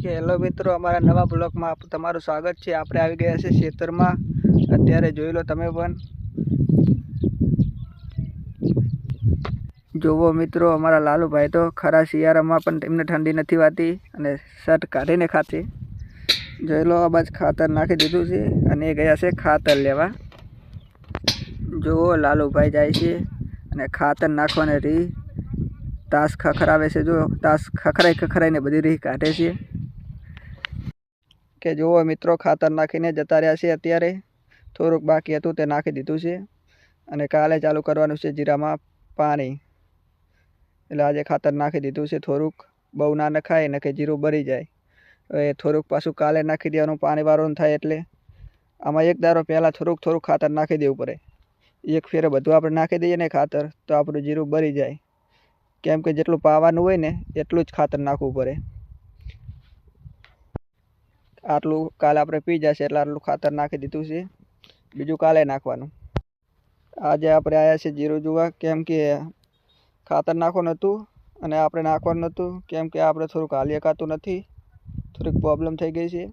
કે હેલો મિત્રો, અમારા નવા બ્લોગમાં તમારું સ્વાગત છે. આપણે આવી ગયા છે ખેતરમાં. અત્યારે જોઈ લો તમે પણ. જોવો મિત્રો, અમારા લાલુભાઈ તો ખરા શિયાળામાં પણ તેમને ઠંડી નથી વાતી અને શર્ટ કાઢીને ખાતી. જોઈ લો, આ બાજ ખાતર નાખી દીધું છે અને એ ગયા છે ખાતર લેવા. જુઓ, લાલુભાઈ જાય છે અને ખાતર નાખવાને રી તાસ ખખરાવે છે. જો તાસ ખખરાઈ ખખરાઈને બધી રીહ કાઢે છે. કે જુઓ મિત્રો, ખાતર નાખીને જતા રહ્યા છે અત્યારે. થોડુંક બાકી હતું, તે નાખી દીધું છે. અને કાલે ચાલુ કરવાનું છે જીરામાં પાણી. એટલે આજે ખાતર નાખી દીધું છે થોડુંક. બહુ ના નખાય ને કે જીરું બળી જાય. હવે થોડુંક પાછું કાલે નાખી દેવાનું, પાણી વાળું થાય એટલે. આમાં એક દારો પહેલાં થોડુંક થોડુંક ખાતર નાખી દેવું પડે. એક ફેરે બધું આપણે નાખી દઈએ ને ખાતર, તો આપણું જીરું બળી જાય. કેમ કે જેટલું પાવાનું હોય ને, એટલું જ ખાતર નાખવું પડે. આટલું કાલે આપણે પી જશે એટલે આટલું ખાતર નાખી દીધું છે. બીજું કાલે નાખવાનું. આજે આપણે આવ્યા છે જીરું જોવા, કેમ કે ખાતર નાખવાનું હતું અને આપણે નાખવાનું નહોતું, કેમ કે આપણે થોડુંક હાલી શકાતું નથી, થોડીક પ્રોબ્લેમ થઈ ગઈ છે.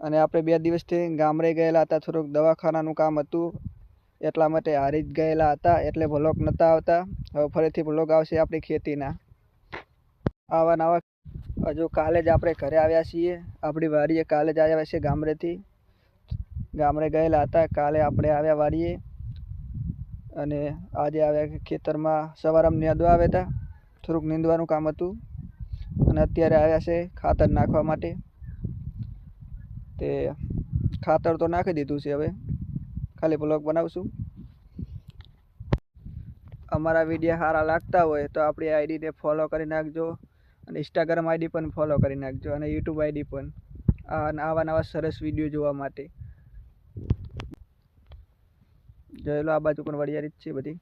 અને આપણે બે દિવસથી ગામડે ગયેલા હતા, થોડુંક દવાખાનાનું કામ હતું, એટલા માટે હારી જ ગયેલા હતા, એટલે બ્લોક નહોતા આવતા. હવે ફરીથી બ્લોગ આવશે આપણી ખેતીના. આવા નવા હજુ કાલે જ આપણે ઘરે આવ્યા છીએ. આપણી વાડીએ કાલે જ આવ્યા છીએ ગામડેથી. ગામડે ગયેલા હતા, કાલે આપણે આવ્યા વાડીએ. અને આજે આવ્યા ખેતરમાં સવારે નેદવા આવ્યા હતા થોડુંક નીંદવાનું કામ હતું. અને અત્યારે આવ્યા છે ખાતર નાખવા માટે. તે ખાતર તો નાખી દીધું છે હવે. ખાલી બ્લોગ બનાવશું. અમારા વીડિયો સારા લાગતા હોય તો આપણી આઈડીને ફોલો કરી નાખજો. અને ઇન્સ્ટાગ્રામ આઈડી પણ ફોલો કરી નાખજો અને યુટ્યુબ આઈડી પણ. આવા નવા સરસ વીડિયો જોવા માટે. જોયેલો આ બાજુ પણ વળિયારી જ છે બધી.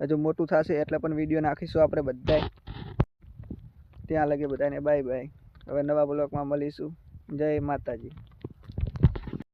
હજુ મોટું થશે એટલે પણ વીડિયો નાખીશું આપણે બધાય. ત્યાં લગે બધાને બાય બાય હવે નવા બ્લોગમાં મળીશું. જય માતાજી.